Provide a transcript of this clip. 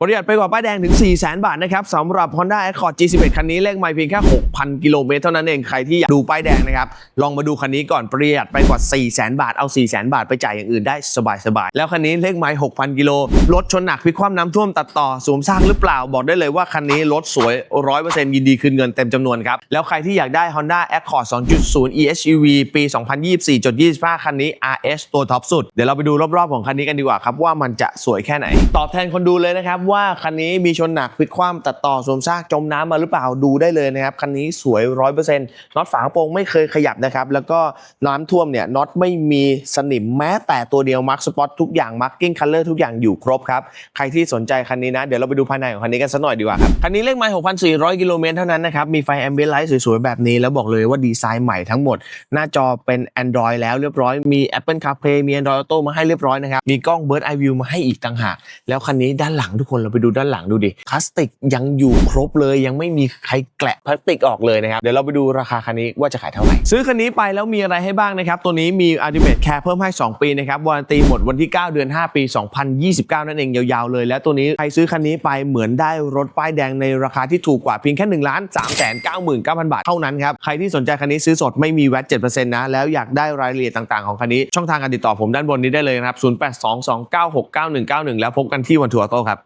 ประหยัดไปกว่าป้ายแดงถึง 4 0 0 0 0 0 บาทนะครับสำหรับ Honda Accord G11 คันนี้เลขไม่เพียงแค่ 6,000 กิโลเมตรเท่านั้นเอง ใครที่อยากดูป้ายแดงนะครับ ลองมาดูคันนี้ก่อนประหยัดไปกว่า 4 0 0 0 0 บาท เอา 4 0 0 0 0 บาทไปจ่ายอย่างอื่นได้สบายๆ แล้วคันนี้เลขไม้6,000 กิโล รถชนหนักพิกคว่ำน้ำท่วมตัดต่อสวมซากหรือเปล่า บอกได้เลยว่าคันนี้รถสวย 100%ยินดีคืนเงินเต็มจำนวนครับ แล้วใครที่อยากได้ Honda Accord 2.0 EHEV ปี 2024.25 คันนี้ RS ตัวท็อปสุด เดี๋ยวเราไปดูรอบๆของคันนี้กันดีกว่าครับว่ามันจะสวยแค่ไหน ตอบแทนคนดูเลยนะครับว่าคันนี้มีชนหนักพลิกคว่ำตัดต่อสวมซากจมน้ำมาหรือเปล่าดูได้เลยนะครับคันนี้สวย100%น็อตฝากระโปรงไม่เคยขยับนะครับแล้วก็น้ำท่วมเนี่ยน็อตไม่มีสนิมแม้แต่ตัวเดียวมาร์คสปอตทุกอย่างมาร์กิ้งคัลเลอร์ทุกอย่างอยู่ครบครับใครที่สนใจคันนี้นะ เดี๋ยวเราไปดูภายในของคันนี้กันสักหน่อยดีกว่าครับคันนี้เลขไมล์6,400 กิโลเมตรเท่านั้นนะครับมีไฟแอมเบียนไลท์สวยๆแบบนี้แล้วบอกเลยว่าดีไซน์ใหม่ทั้งหมด หน้าจอเป็น Android แล้วเรียบร้อยมี Apple CarPlay มี Android Auto มาให้เรียบร้อยนะครับมีกล้อง Bird Eye View มาให้อีกต่างหากแล้วคันนี้ด้านหลังทุกคนเราไปดูด้านหลังดูดิพลาสติกยังอยู่ครบเลย ยังไม่มีใครแกะพลาสติกออกเลยนะครับ เดี๋ยวเราไปดูราคาคันนี้ว่าจะขายเท่าไหร่ ซื้อคันนี้ไปแล้วมีอะไรให้บ้างนะครับ ตัวนี้มี Ultimate Care เพิ่มให้ 2 ปีนะครับวารันตีหมดวันที่ 9 เดือน 5 ปี 2029 นั่นเองยาวๆเลย แล้วตัวนี้ใครซื้อคันนี้ไปเหมือนได้รถป้ายแดงในราคาที่ถูกกว่าเพียงแค่1ล้าน3 9 9 9 0 0 0 บาทเท่านั้นครับใครที่สนใจคันนี้ซื้อสดไม่มีแวต7%นะแล้วอยากได้รายละเอียดต่างๆของคันนี้ช่องทางการติดต่อผมด้านบนนี้ได้เลยนะครับ0822969191 แล้วพบกันที่วันทัวร์โต้ครับ